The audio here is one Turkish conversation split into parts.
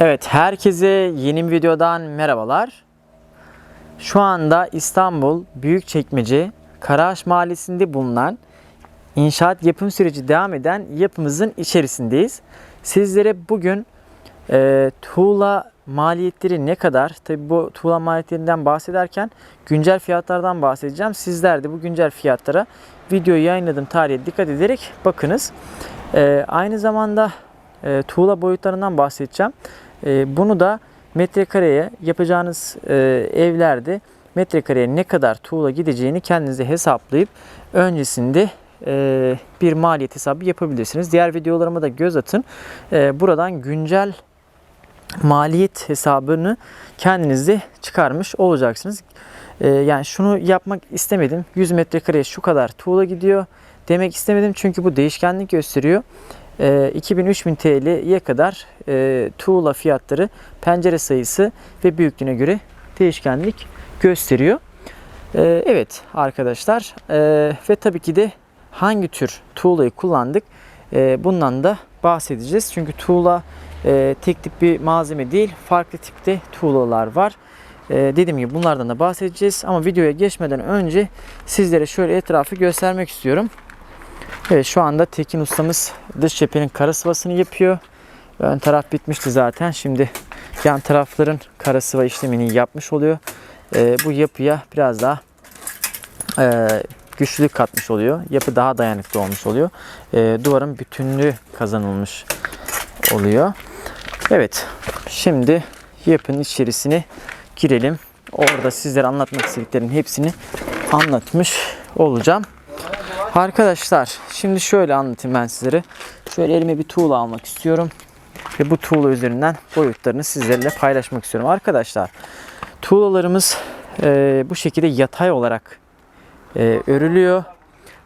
Evet, herkese yeni bir videodan merhabalar. Şu anda İstanbul Büyükçekmece Karaağaç Mahallesi'nde bulunan inşaat yapım süreci devam eden yapımızın içerisindeyiz. Sizlere bugün e, tuğla maliyetleri ne kadar? Tabi bu tuğla maliyetlerinden bahsederken güncel fiyatlardan bahsedeceğim. Sizler de bu güncel fiyatlara videoyu yayınladığım tarihe dikkat ederek bakınız. E, aynı zamanda e, tuğla boyutlarından bahsedeceğim. E, bunu da metrekareye yapacağınız e, evlerde metrekareye ne kadar tuğla gideceğini kendinize hesaplayıp öncesinde e, bir maliyet hesabı yapabilirsiniz. Diğer videolarıma da göz atın. E, buradan güncel maliyet hesabını kendinizde çıkarmış olacaksınız. Yani şunu yapmak istemedim. 100 metrekareye şu kadar tuğla gidiyor demek istemedim çünkü bu değişkenlik gösteriyor. E, 2000-3000 TL'ye kadar e, tuğla fiyatları pencere sayısı ve büyüklüğüne göre değişkenlik gösteriyor. E, evet arkadaşlar e, ve tabii ki de hangi tür tuğlayı kullandık e, bundan da bahsedeceğiz. Çünkü tuğla tek tip bir malzeme değil farklı tipte tuğlalar var. Dediğim gibi bunlardan da bahsedeceğiz ama videoya geçmeden önce sizlere şöyle etrafı göstermek istiyorum. Evet şu anda Tekin ustamız dış cephenin kara sıvasını yapıyor. Ön taraf bitmişti zaten. Şimdi yan tarafların kara sıva işlemini yapmış oluyor. Ee, bu yapıya biraz daha e, güçlülük katmış oluyor. Yapı daha dayanıklı olmuş oluyor. Ee, duvarın bütünlüğü kazanılmış oluyor. Evet şimdi yapının içerisine girelim. Orada sizlere anlatmak istediklerin hepsini anlatmış olacağım. Arkadaşlar şimdi şöyle anlatayım ben sizlere. Şöyle elime bir tuğla almak istiyorum. Ve bu tuğla üzerinden boyutlarını sizlerle paylaşmak istiyorum. Arkadaşlar tuğlalarımız e, bu şekilde yatay olarak e, örülüyor.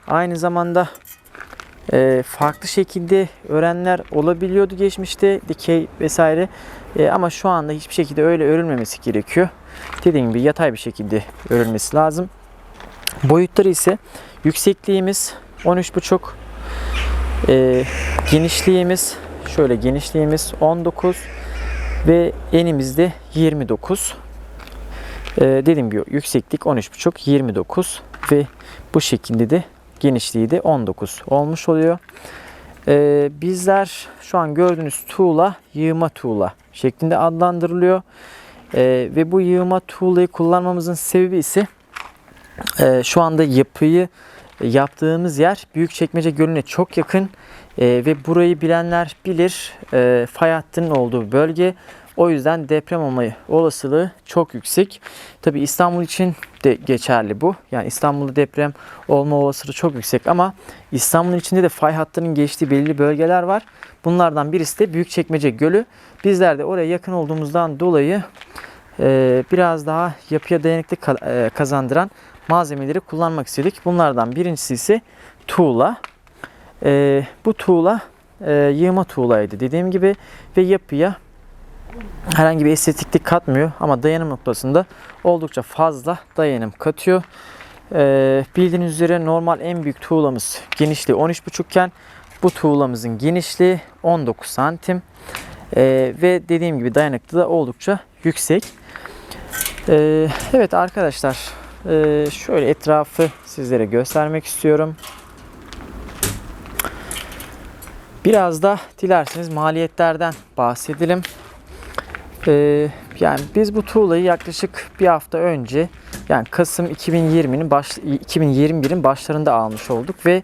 Aynı zamanda e, farklı şekilde örenler olabiliyordu geçmişte. Dikey vesaire. E, ama şu anda hiçbir şekilde öyle örülmemesi gerekiyor. Dediğim gibi yatay bir şekilde örülmesi lazım. Boyutları ise yüksekliğimiz 13,5 e, genişliğimiz şöyle genişliğimiz 19 ve enimizde 29 e, dediğim gibi yükseklik 13,5 29 ve bu şekilde de genişliği de 19 olmuş oluyor. E, bizler şu an gördüğünüz tuğla yığma tuğla şeklinde adlandırılıyor. E, ve bu yığma tuğlayı kullanmamızın sebebi ise e, şu anda yapıyı yaptığımız yer Büyükçekmece Gölü'ne çok yakın e, ve burayı bilenler bilir e, fay hattının olduğu bölge. O yüzden deprem olma olasılığı çok yüksek. Tabi İstanbul için de geçerli bu. Yani İstanbul'da deprem olma olasılığı çok yüksek ama İstanbul'un içinde de fay hattının geçtiği belirli bölgeler var. Bunlardan birisi de Büyükçekmece Gölü. Bizler de oraya yakın olduğumuzdan dolayı e, biraz daha yapıya dayanıklı ka- e, kazandıran malzemeleri kullanmak istedik. Bunlardan birincisi ise tuğla. Ee, bu tuğla e, yığma tuğlaydı dediğim gibi ve yapıya herhangi bir estetiklik katmıyor ama dayanım noktasında oldukça fazla dayanım katıyor. Ee, bildiğiniz üzere normal en büyük tuğlamız genişliği 13,5 iken bu tuğlamızın genişliği 19 santim Ee, ve dediğim gibi dayanıklı da oldukça yüksek. Ee, evet arkadaşlar ee, şöyle etrafı sizlere göstermek istiyorum. Biraz da dilerseniz maliyetlerden bahsedelim. Ee, yani biz bu tuğlayı yaklaşık bir hafta önce yani Kasım 2020'nin baş 2021'in başlarında almış olduk ve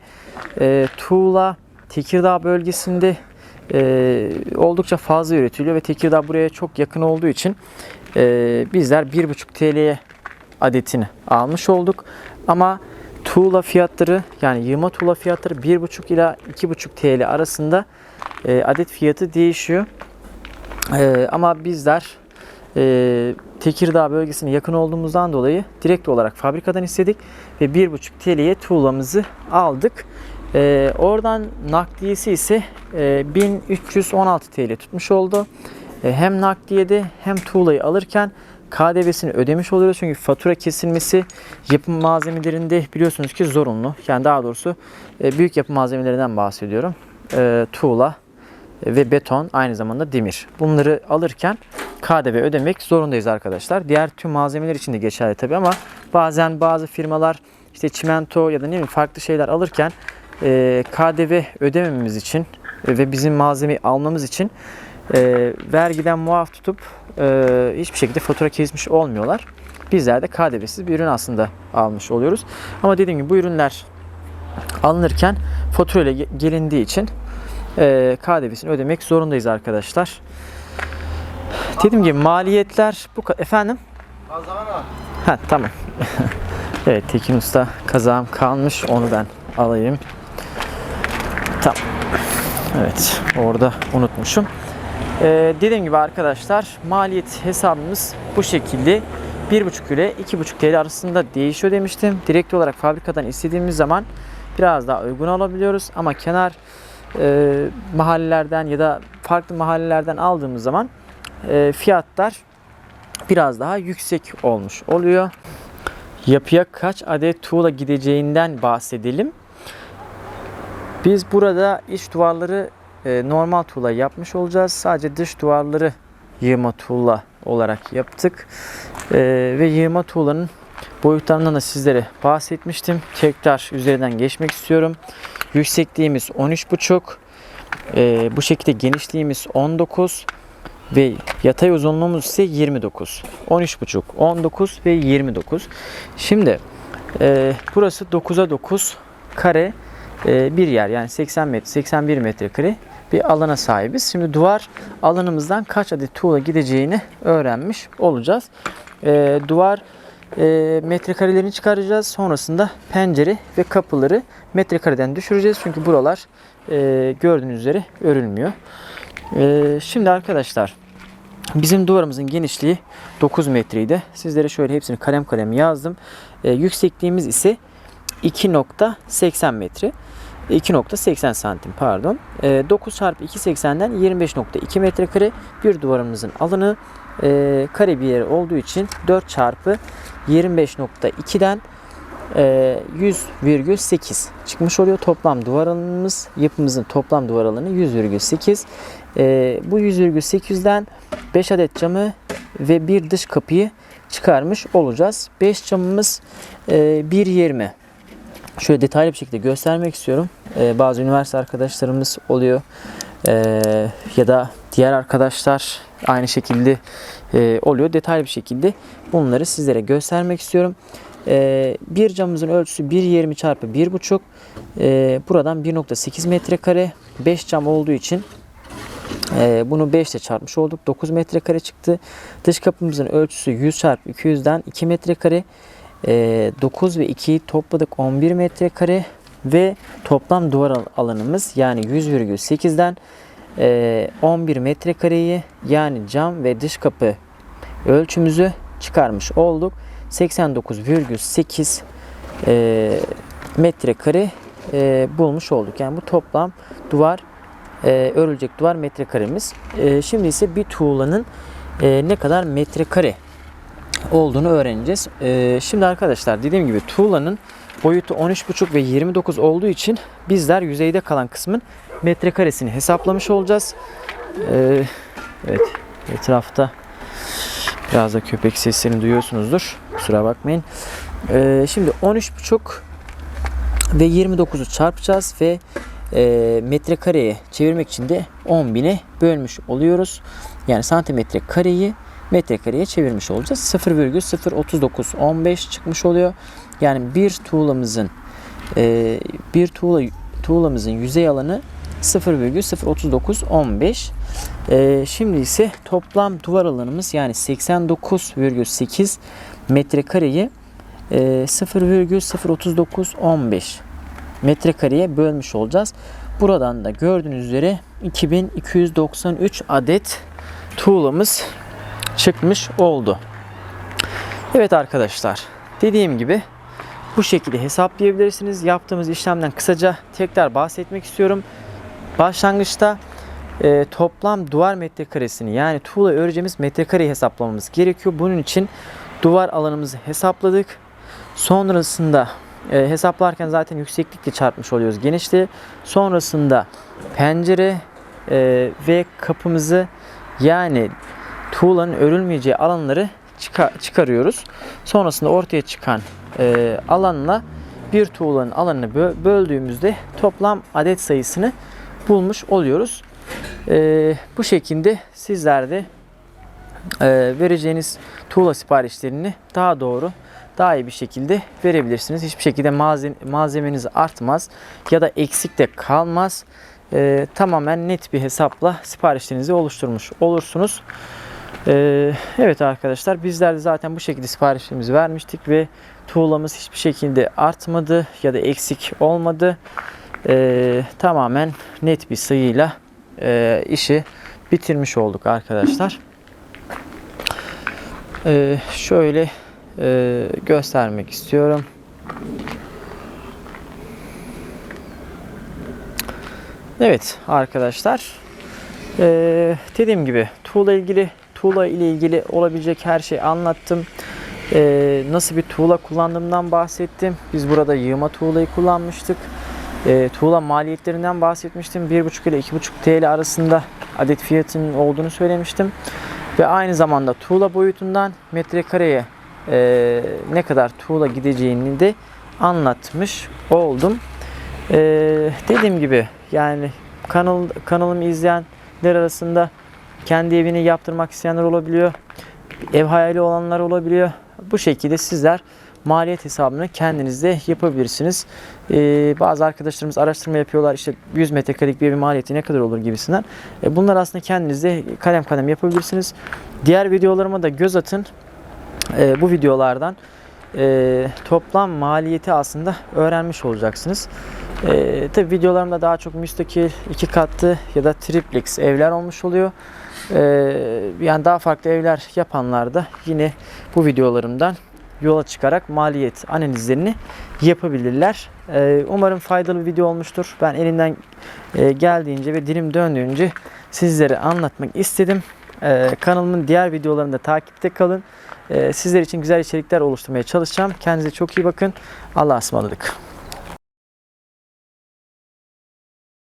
e, tuğla Tekirdağ bölgesinde e, oldukça fazla üretiliyor ve Tekirdağ buraya çok yakın olduğu için e, bizler 1,5 TL'ye adetini almış olduk. Ama tuğla fiyatları yani yığma tuğla fiyatları 1,5 ila 2,5 TL arasında e, adet fiyatı değişiyor. E, ama bizler e, Tekirdağ bölgesine yakın olduğumuzdan dolayı direkt olarak fabrikadan istedik ve 1,5 TL'ye tuğlamızı aldık. E, oradan nakliyesi ise e, 1316 TL tutmuş oldu. E, hem nakliyede hem tuğlayı alırken KDV'sini ödemiş oluyoruz. Çünkü fatura kesilmesi yapım malzemelerinde biliyorsunuz ki zorunlu. Yani daha doğrusu e, büyük yapım malzemelerinden bahsediyorum. E, tuğla, ve beton aynı zamanda demir. Bunları alırken KDV ödemek zorundayız arkadaşlar. Diğer tüm malzemeler için de geçerli tabii ama bazen bazı firmalar işte çimento ya da ne bileyim farklı şeyler alırken e, KDV ödemememiz için ve bizim malzemeyi almamız için e, vergiden muaf tutup e, hiçbir şekilde fatura kesmiş olmuyorlar. Bizler de KDV'siz bir ürün aslında almış oluyoruz. Ama dediğim gibi bu ürünler alınırken fatura ile ge- gelindiği için e, KDV'sini ödemek zorundayız arkadaşlar. Dediğim gibi maliyetler bu efendim. Ha tamam. evet Tekin Usta kazağım kalmış onu ben alayım. Tamam. Evet orada unutmuşum. Ee, dediğim gibi arkadaşlar maliyet hesabımız bu şekilde 1,5 ile 2,5 TL arasında değişiyor demiştim. Direkt olarak fabrikadan istediğimiz zaman biraz daha uygun alabiliyoruz ama kenar e, mahallelerden ya da farklı mahallelerden aldığımız zaman e, fiyatlar biraz daha yüksek olmuş oluyor. Yapıya kaç adet tuğla gideceğinden bahsedelim. Biz burada iç duvarları e, normal tuğla yapmış olacağız. Sadece dış duvarları yığma tuğla olarak yaptık. E, ve yığma tuğlanın boyutlarından da sizlere bahsetmiştim. Tekrar üzerinden geçmek istiyorum. Yüksekliğimiz 13,5. E, bu şekilde genişliğimiz 19 ve yatay uzunluğumuz ise 29. 13,5, 19 ve 29. Şimdi e, burası 9'a 9 kare e, bir yer yani 80 metre 81 metrekare bir alana sahibiz. Şimdi duvar alanımızdan kaç adet tuğla gideceğini öğrenmiş olacağız. E, duvar e, metrekarelerini çıkaracağız. Sonrasında pencere ve kapıları metrekareden düşüreceğiz. Çünkü buralar e, gördüğünüz üzere örülmüyor. E, şimdi arkadaşlar bizim duvarımızın genişliği 9 metreydi. Sizlere şöyle hepsini kalem kalem yazdım. E, yüksekliğimiz ise 2.80 metre. 2.80 santim pardon. E, 9 çarpı 2.80'den 25.2 metrekare bir duvarımızın alanı e, kare bir yer olduğu için 4 çarpı 25.2'den e, 100,8 çıkmış oluyor. Toplam duvar alanımız yapımızın toplam duvar alanı 100,8. E, bu 100,8'den 5 adet camı ve bir dış kapıyı çıkarmış olacağız. 5 camımız e, 1.20 şöyle detaylı bir şekilde göstermek istiyorum. Ee, bazı üniversite arkadaşlarımız oluyor Ee, ya da diğer arkadaşlar aynı şekilde e, oluyor. Detaylı bir şekilde bunları sizlere göstermek istiyorum. Ee, bir camımızın ölçüsü 1.20 çarpı 1.5 ee, buradan 1.8 metrekare 5 cam olduğu için ee, bunu 5 ile çarpmış olduk. 9 metrekare çıktı. Dış kapımızın ölçüsü 100 çarpı 200'den 2 metrekare. Ee, 9 ve 2'yi topladık 11 metrekare ve toplam duvar al- alanımız yani 100,8'den e, 11 metrekareyi yani cam ve dış kapı ölçümüzü çıkarmış olduk. 89,8 e, metrekare e, bulmuş olduk. Yani bu toplam duvar e, örülecek duvar metrekaremiz. E, şimdi ise bir tuğlanın e, ne kadar metrekare olduğunu öğreneceğiz. E, şimdi arkadaşlar dediğim gibi tuğlanın boyutu 13,5 ve 29 olduğu için bizler yüzeyde kalan kısmın metrekaresini hesaplamış olacağız. E, evet etrafta biraz da köpek seslerini duyuyorsunuzdur. Kusura bakmayın. E, şimdi 13,5 ve 29'u çarpacağız ve e, metrekareye çevirmek için de 10.000'e bölmüş oluyoruz. Yani santimetre kareyi metrekareye çevirmiş olacağız. 0,03915 çıkmış oluyor. Yani bir tuğlamızın e, bir tuğla tuğlamızın yüzey alanı 0,03915. E, şimdi ise toplam duvar alanımız yani 89,8 metrekareyi e, 0,03915 metrekareye bölmüş olacağız. Buradan da gördüğünüz üzere 2293 adet tuğlamız çıkmış oldu. Evet arkadaşlar dediğim gibi bu şekilde hesaplayabilirsiniz. Yaptığımız işlemden kısaca tekrar bahsetmek istiyorum. Başlangıçta e, toplam duvar metrekaresini yani tuğla öreceğimiz metrekareyi hesaplamamız gerekiyor. Bunun için duvar alanımızı hesapladık. Sonrasında e, hesaplarken zaten yükseklikle çarpmış oluyoruz genişliği. Sonrasında pencere e, ve kapımızı yani tuğlanın örülmeyeceği alanları çıka- çıkarıyoruz. Sonrasında ortaya çıkan e, alanla bir tuğlanın alanını bö- böldüğümüzde toplam adet sayısını bulmuş oluyoruz. E, bu şekilde sizler de e, vereceğiniz tuğla siparişlerini daha doğru, daha iyi bir şekilde verebilirsiniz. Hiçbir şekilde malze- malzemeniz artmaz ya da eksik de kalmaz. E, tamamen net bir hesapla siparişlerinizi oluşturmuş olursunuz. E, evet arkadaşlar bizler de zaten bu şekilde siparişlerimizi vermiştik ve tuğlamız hiçbir şekilde artmadı ya da eksik olmadı. E, tamamen net bir sayıyla e, işi bitirmiş olduk arkadaşlar. Ee, şöyle e, göstermek istiyorum. Evet arkadaşlar. Ee, dediğim gibi tuğla ilgili tuğla ile ilgili olabilecek her şeyi anlattım. Ee, nasıl bir tuğla kullandığımdan bahsettim. Biz burada yığma tuğlayı kullanmıştık. Ee, tuğla maliyetlerinden bahsetmiştim. 1,5 ile 2,5 TL arasında adet fiyatının olduğunu söylemiştim. Ve aynı zamanda tuğla boyutundan metrekareye e, ne kadar tuğla gideceğini de anlatmış oldum. E, dediğim gibi yani kanal kanalımı izleyenler arasında kendi evini yaptırmak isteyenler olabiliyor. Ev hayali olanlar olabiliyor. Bu şekilde sizler maliyet hesabını kendiniz de yapabilirsiniz. Ee, bazı arkadaşlarımız araştırma yapıyorlar. İşte 100 metrekarelik bir evin maliyeti ne kadar olur gibisinden. E, bunlar aslında kendiniz de kalem kalem yapabilirsiniz. Diğer videolarıma da göz atın. E, bu videolardan e, toplam maliyeti aslında öğrenmiş olacaksınız. E, tabi videolarımda daha çok müstakil, iki katlı ya da triplex evler olmuş oluyor. E, yani daha farklı evler yapanlar da yine bu videolarımdan yola çıkarak maliyet analizlerini yapabilirler. Ee, umarım faydalı bir video olmuştur. Ben elimden e, geldiğince ve dilim döndüğünce sizlere anlatmak istedim. Ee, kanalımın diğer videolarında takipte kalın. Ee, sizler için güzel içerikler oluşturmaya çalışacağım. Kendinize çok iyi bakın. Allah'a ısmarladık.